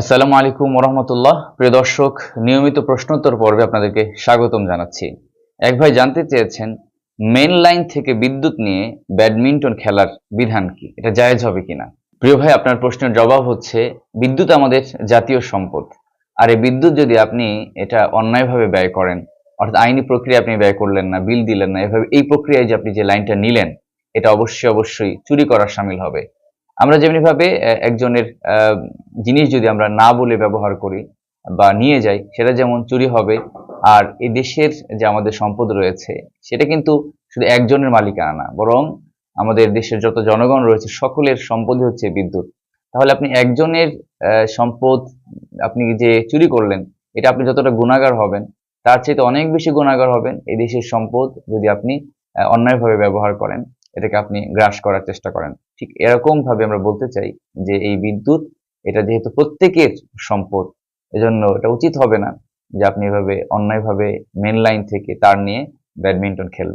আসসালামু আলাইকুম ওরহমতুল্লাহ। প্রিয় দর্শক, নিয়মিত প্রশ্নোত্তর পর্বে আপনাদেরকে স্বাগতম জানাচ্ছি। এক ভাই জানতে চেয়েছেন মেন লাইন থেকে বিদ্যুৎ নিয়ে ব্যাডমিন্টন খেলার বিধান কি? এটা জায়েজ হবে কিনা? প্রিয় ভাই, আপনার প্রশ্নের জবাব হচ্ছে, বিদ্যুৎ আমাদের জাতীয় সম্পদ। আর এই বিদ্যুৎ যদি আপনি এটা অন্যায়ভাবে ব্যয় করেন, অর্থাৎ আইনি প্রক্রিয়া আপনি ব্যয় করলেন না, বিল দিলেন না, এভাবে এই প্রক্রিয়ায় যে আপনি যে লাইনটা নিলেন, এটা অবশ্যই অবশ্যই চুরি করার সামিল হবে। আমরা যেমনিভাবে একজনের জিনিস যদি আমরা না বলে ব্যবহার করি বা নিয়ে যাই, সেটা যেমন চুরি হবে, আর এই দেশের যে আমাদের সম্পদ রয়েছে, সেটা কিন্তু শুধু একজনের মালিকানা না, বরং আমাদের দেশের যত জনগণ রয়েছে, সকলের সম্পদই হচ্ছে বিদ্যুৎ। তাহলে আপনি একজনের সম্পদ আপনি যে চুরি করলেন, এটা আপনি যতটা গুণাগার হবেন, তার চেয়ে অনেক বেশি গুণাগার হবেন এই দেশের সম্পদ যদি আপনি অন্যায়ভাবে ব্যবহার করেন। এটাকে আপনি গ্রাস করার চেষ্টা করেন। ঠিক এরকম ভাবে আমরা বলতে চাই যে এই বিদ্যুৎ, এটা যেহেতু প্রত্যেকের সম্পদ, এজন্য এটা উচিত হবে না যে আপনি এভাবে অন্যায়ভাবে মেন লাইন থেকে তার নিয়ে ব্যাডমিন্টন খেলবেন।